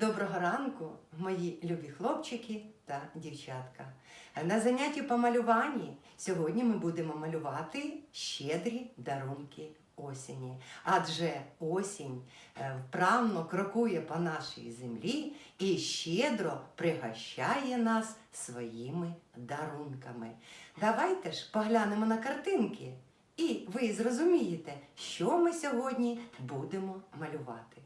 Доброго ранку, мої любі хлопчики та дівчатка. На занятті по малюванні сьогодні ми будемо малювати щедрі дарунки осені. Адже осінь е, вправно крокує по нашій землі і щедро пригощає нас своїми дарунками. Давайте ж поглянемо на картинки, і ви зрозумієте, що ми сьогодні будемо малювати.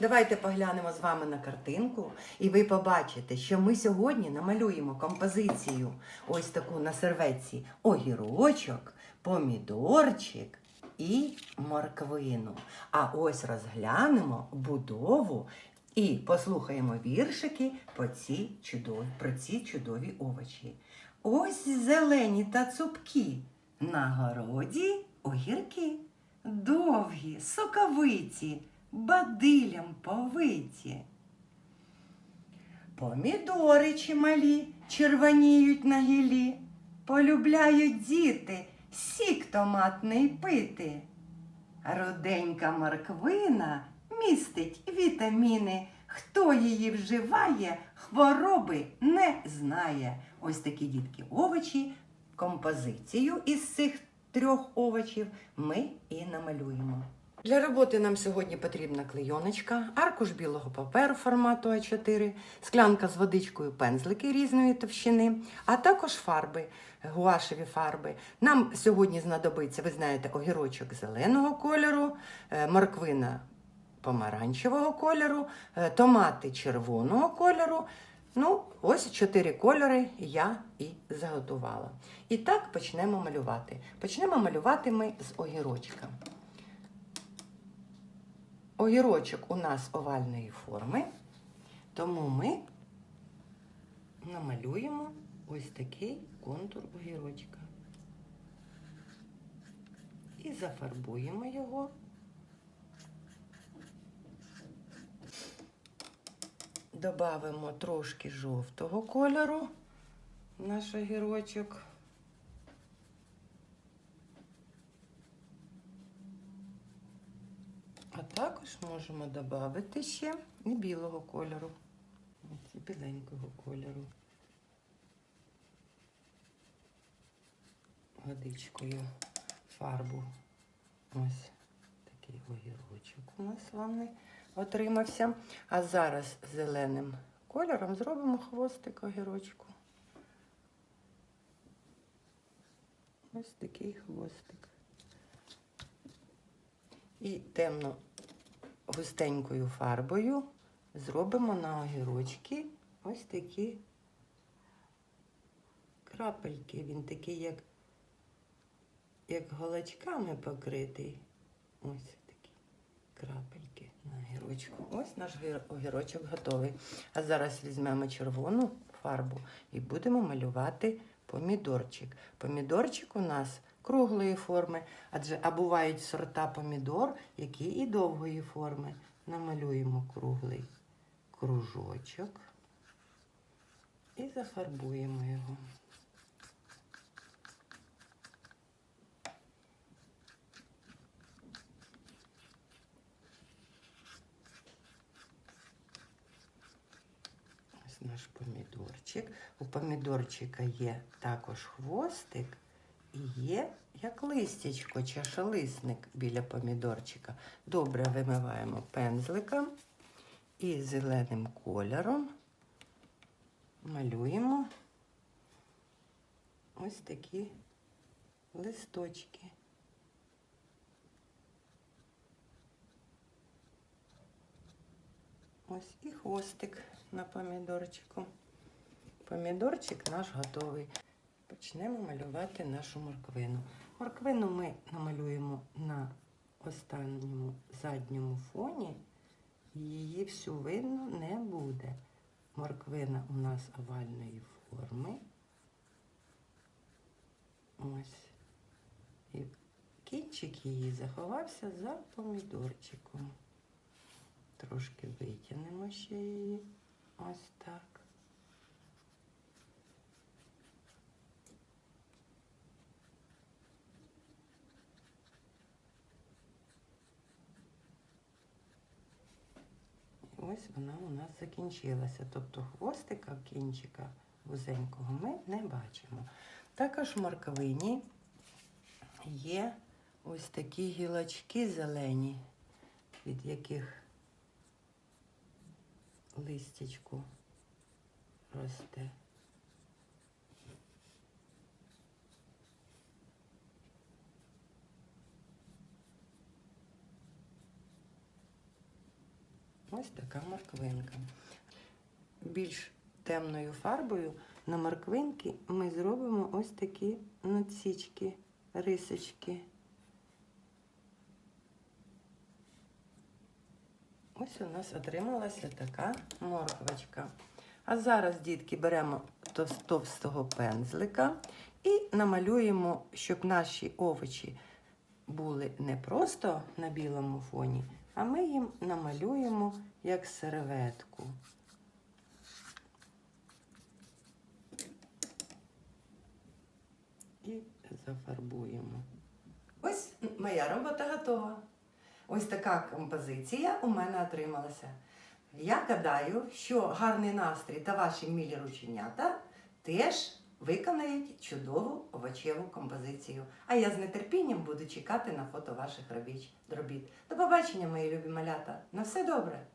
Давайте поглянемо з вами на картинку, і ви побачите, що ми сьогодні намалюємо композицію ось таку на серветці огірочок, помідорчик і морквину. А ось розглянемо будову і послухаємо віршики по ці чудові, про ці чудові овочі. Ось зелені та цупкі, на городі огірки, довгі, соковиті, бадилям повиті. Помідори чималі червоніють на гілі, полюбляють діти сік томатний пити. Руденька морквина містить вітаміни. Хто її вживає, хвороби не знає. Ось такі дітки овочі, композицію із цих трьох овочів ми і намалюємо. Для роботи нам сьогодні потрібна клейоночка, аркуш білого паперу формату А4, склянка з водичкою, пензлики різної товщини, а також фарби, гуашеві фарби. Нам сьогодні знадобиться, ви знаєте, огірочок зеленого кольору, е, морквина помаранчевого кольору, е, томати червоного кольору. Ну, ось чотири кольори я і заготувала. І так почнемо малювати. Почнемо малювати ми з огірочка. Огірочок у нас овальної форми, тому ми намалюємо ось такий контур огірочка. І зафарбуємо його. Добавимо трошки жовтого кольору в наш огірочок. А також можемо додати ще і білого кольору. І біленького кольору. Водичкою фарбу. Ось такий огірочок у нас вами отримався. А зараз зеленим кольором зробимо хвостик огірочку. Ось такий хвостик. І темно густенькою фарбою зробимо на огірочки ось такі крапельки. Він такий, як, як голочками покритий. Ось такі крапельки на огірочку. Ось наш огірочок готовий. А зараз візьмемо червону фарбу і будемо малювати помідорчик. Помідорчик у нас круглої форми, адже а бувають сорта помідор, які і довгої форми. Намалюємо круглий кружочок і зафарбуємо його. Ось наш помідорчик. У помідорчика є також хвостик є як листячко, чашолисник біля помідорчика. Добре вимиваємо пензликом і зеленим кольором малюємо ось такі листочки. Ось і хвостик на помідорчику. Помідорчик наш готовий. Почнемо малювати нашу морквину. Морквину ми намалюємо на останньому задньому фоні. Її всю видно не буде. Морквина у нас овальної форми. Ось. І кінчик її заховався за помідорчиком. Трошки витягнемо ще її. Ось так. Ось вона у нас закінчилася. Тобто хвостика кінчика вузенького ми не бачимо. Також в морквині є ось такі гілочки зелені, від яких листячку росте. Ось така морквинка. Більш темною фарбою на морквинки ми зробимо ось такі націчки, рисочки. Ось у нас отрималася така морквочка. А зараз, дітки, беремо тов- товстого пензлика і намалюємо, щоб наші овочі були не просто на білому фоні, а ми їм намалюємо як серветку. І зафарбуємо. Ось моя робота готова. Ось така композиція у мене отрималася. Я гадаю, що гарний настрій та ваші мілі рученята теж виконають чудову овочеву композицію. А я з нетерпінням буду чекати на фото ваших робіч- робіт. До побачення, мої любі малята. На все добре!